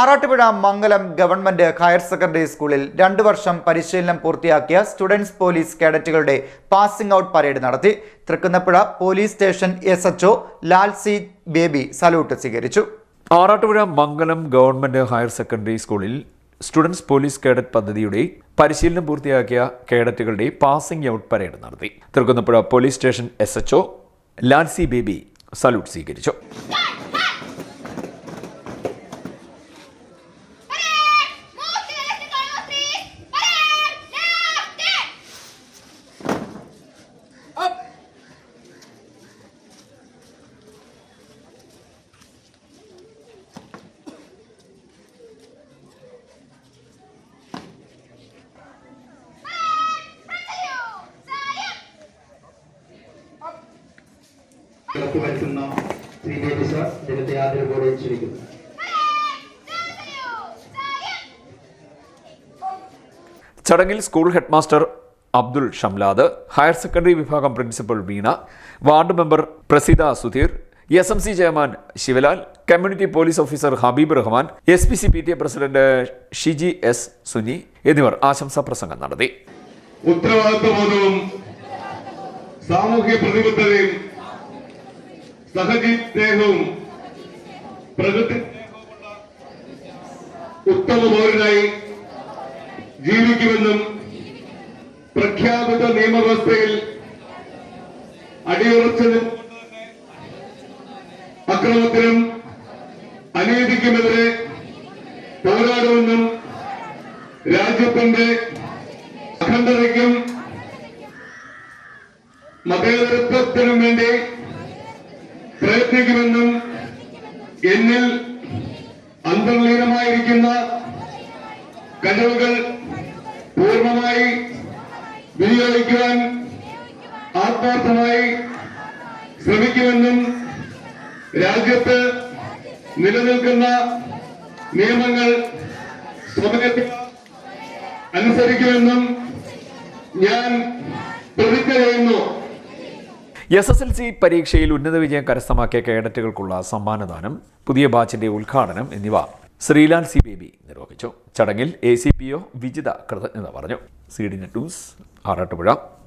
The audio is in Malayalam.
Arattupuzha Mangalam government higher secondary സ്കൂളിൽ രണ്ടു വർഷം പരിശീലനം പൂർത്തിയാക്കിയ സ്റ്റുഡൻസ് പോലീസ് കേഡറ്റുകളുടെ പാസിംഗ് ഔട്ട് പരേഡ് നടത്തി. Thrikkunnappuzha police station S H O Lalsi Baby salute സ്വീകരിച്ചു. Arattupuzha Mangalam government higher secondary സ്കൂളിൽ സ്റ്റുഡൻസ് പോലീസ് കേഡറ്റ് പദ്ധതിയുടെ പരിശീലനം പൂർത്തിയാക്കിയ കേഡറ്റുകളുടെ പാസിംഗ് ഔട്ട് പരേഡ് നടത്തി. Thrikkunnappuzha police station S H O Lalsi Baby salute സ്വീകരിച്ചു. ഉറപ്പു വരുത്തുന്ന ശ്രീ സാർ ജനത്തെ ആദരവോടെ ക്ഷണിക്കുന്നു. ചടങ്ങിൽ school headmaster Abdul Shamlad higher secondary വിഭാഗം principal Veena ward member Praseetha Sudheer S M C chairman Sivalal community police officer Habeeb Rahman S P C P T A president Shiji S Suni എന്നിവർ ആശംസാ പ്രസംഗം നടത്തി. ഉത്തരവാദിത്വബോധവും സാമൂഹ്യ പ്രതിബദ്ധതയും സഹജീ സ്നേഹവും പ്രകൃതി ഉത്തമ പൗരനായി ജീവിക്കുമെന്നും പ്രഖ്യാപിത നിയമവ്യവസ്ഥയിൽ അടിയുറച്ചതും അക്രമത്തിനും അനീതിക്കുമെതിരെ പോരാടുമെന്നും രാജ്യത്തിന്റെ അഖണ്ഡതയ്ക്കും മതേതരത്വത്തിനും വേണ്ടി പ്രയത്നിക്കുമെന്നും എന്നിൽ അന്തർലീനമായിരിക്കുന്ന കഴിവുകൾ പൂർണമായി വിനിയോഗിക്കുവാൻ ആത്മാർത്ഥമായി ശ്രമിക്കുമെന്നും രാജ്യത്ത് നിലനിൽക്കുന്ന നിയമങ്ങൾ സ്വമേധ അനുസരിക്കുമെന്നും ഞാൻ പ്രതിജ്ഞ ചെയ്യുന്നു. എസ് എസ് എൽ സി പരീക്ഷയിൽ ഉന്നത വിജയം കരസ്ഥമാക്കിയ കേഡറ്റുകൾക്കുള്ള സമ്മാനദാനം പുതിയ ബാച്ചിന്റെ ഉദ്ഘാടനം എന്നിവ ശ്രീലാൽ സി ബേബി നിർവഹിച്ചു. ചടങ്ങിൽ A C P O Vijitha കൃതജ്ഞത പറഞ്ഞു. C D net news Arattupuzha.